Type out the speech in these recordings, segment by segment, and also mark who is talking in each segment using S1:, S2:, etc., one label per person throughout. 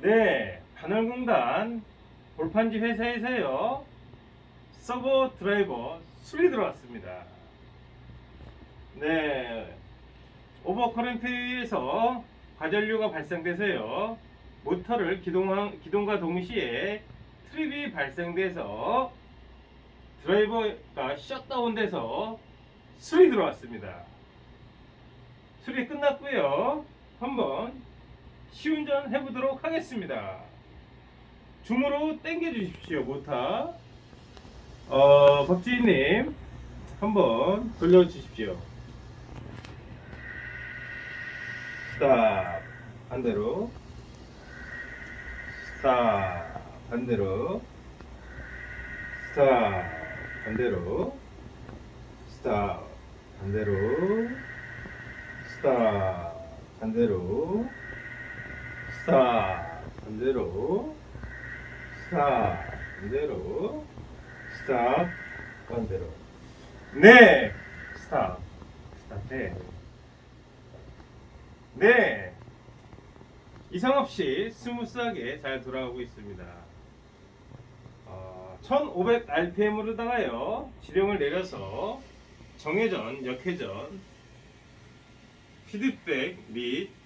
S1: 네, 하늘공단 골판지 회사에서요 서버 드라이버 수리 들어왔습니다. 네, 오버커런트에서 과전류가 발생돼서요 모터를 기동 기동과 동시에 트립이 발생돼서 드라이버가 셧다운돼서 수리 들어왔습니다. 수리 끝났고요. 시운전 해보도록 하겠습니다. 줌으로 당겨 주십시오, 모터. 어, 박지희님, 한번 돌려주십시오. 스탑. 반대로. 스탑. 반대로. 스탑. 반대로. 스탑. 반대로. 스탑. 반대로. 스탑 반대로 스탑 반대로. 스탑 반대로. 네! 스탑 스탑해 네! 이상 없이 스무스하게 잘 돌아가고 있습니다. 어, 1500rpm으로다가요 지령을 내려서 정회전 역회전 피드백 및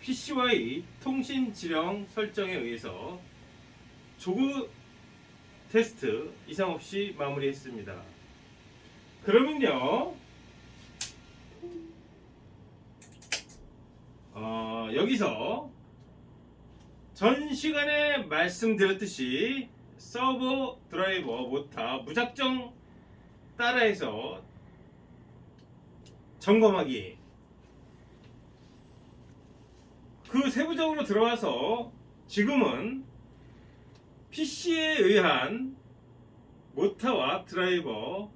S1: PCY 통신 지령 설정에 의해서 조그 테스트 이상 없이 마무리했습니다. 그러면요, 어, 여기서 전 시간에 말씀드렸듯이 서버 드라이버 모타 무작정 따라해서 점검하기 그 세부적으로 들어와서 지금은 PC에 의한 모터와 드라이버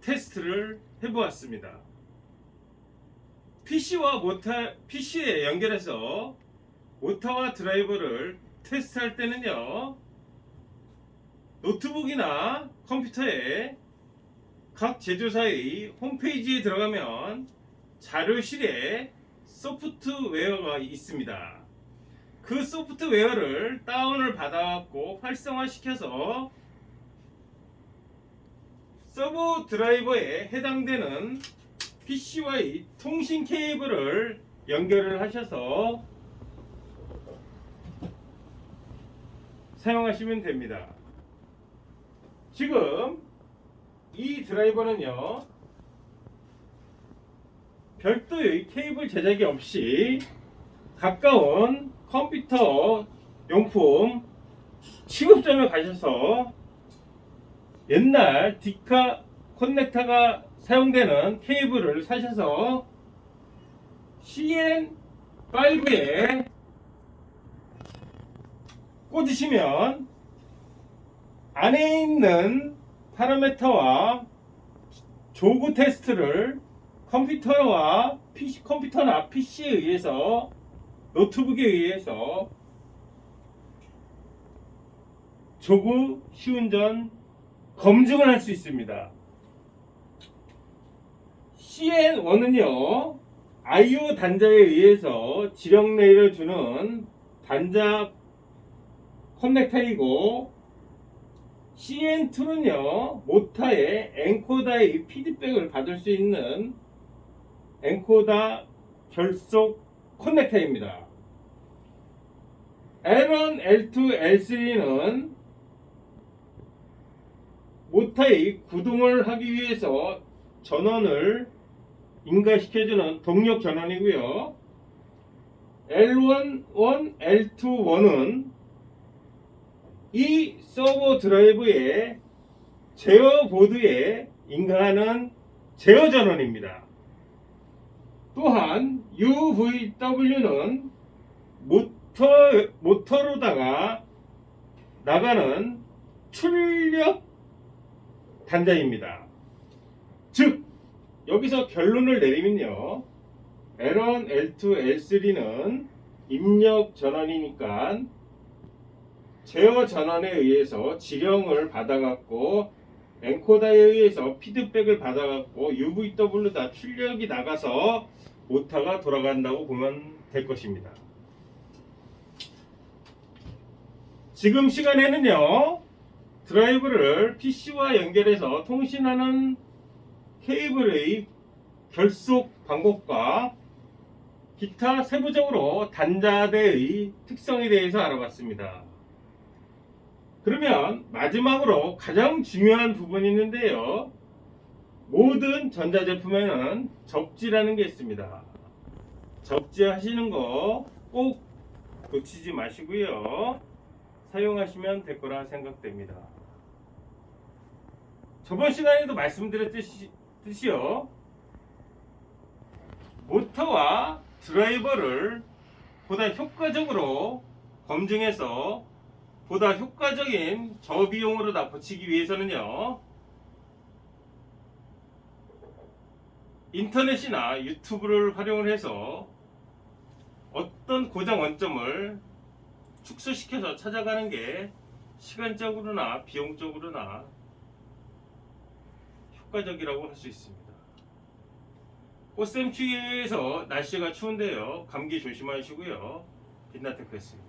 S1: 테스트를 해보았습니다. PC와 모터, PC에 연결해서 모터와 드라이버를 테스트할 때는요, 노트북이나 컴퓨터에 각 제조사의 홈페이지에 들어가면 자료실에 소프트웨어가 있습니다. 그 소프트웨어를 다운을 받아갖고 활성화시켜서 서버 드라이버에 해당되는 PC와의 통신 케이블을 연결을 하셔서 사용하시면 됩니다. 지금 이 드라이버는요 별도의 케이블 제작이 없이 가까운 컴퓨터 용품 취급점에 가셔서 옛날 디카 커넥터가 사용되는 케이블을 사셔서 CN5에 꽂으시면 안에 있는 파라메터와 조그 테스트를 컴퓨터와 PC, 컴퓨터나 PC에 의해서 노트북에 의해서 조그 시운전 검증을 할 수 있습니다. CN1은요, IO 단자에 의해서 지령 내려주는 단자 커넥터이고, CN2는요, 모타의 엔코더의 피드백을 받을 수 있는 엔코더 결속 커넥터입니다. L1, L2, L3는 모터의 구동을 하기 위해서 전원을 인가시켜주는 동력 전원이고요. L1, 1, L2, 1은 이 서버 드라이브의 제어 보드에 인가하는 제어 전원입니다. 또한 UVW는 모터, 모터로다가 나가는 출력 단자입니다. 즉, 여기서 결론을 내리면요. L1, L2, L3는 입력 전원이니까 제어 전원에 의해서 지령을 받아갖고 엔코더에 의해서 피드백을 받아갖고 UVW다 출력이 나가서 모터가 돌아간다고 보면 될 것입니다. 지금 시간에는요, 드라이브를 PC와 연결해서 통신하는 케이블의 결속 방법과 기타 세부적으로 단자대의 특성에 대해서 알아봤습니다. 그러면 마지막으로 가장 중요한 부분이 있는데요. 모든 전자제품에는 접지라는 게 있습니다. 접지하시는 거 꼭 놓치지 마시고요. 사용하시면 될 거라 생각됩니다. 저번 시간에도 말씀드렸듯이 요 모터와 드라이버를 보다 효과적으로 검증해서 보다 효과적인 저비용으로 다 고치기 위해서는요. 인터넷이나 유튜브를 활용을 해서 어떤 고장 원점을 축소시켜서 찾아가는 게 시간적으로나 비용적으로나 효과적이라고 할 수 있습니다. 꽃샘추위에서 날씨가 추운데요. 감기 조심하시고요. 빛나테크였습니다.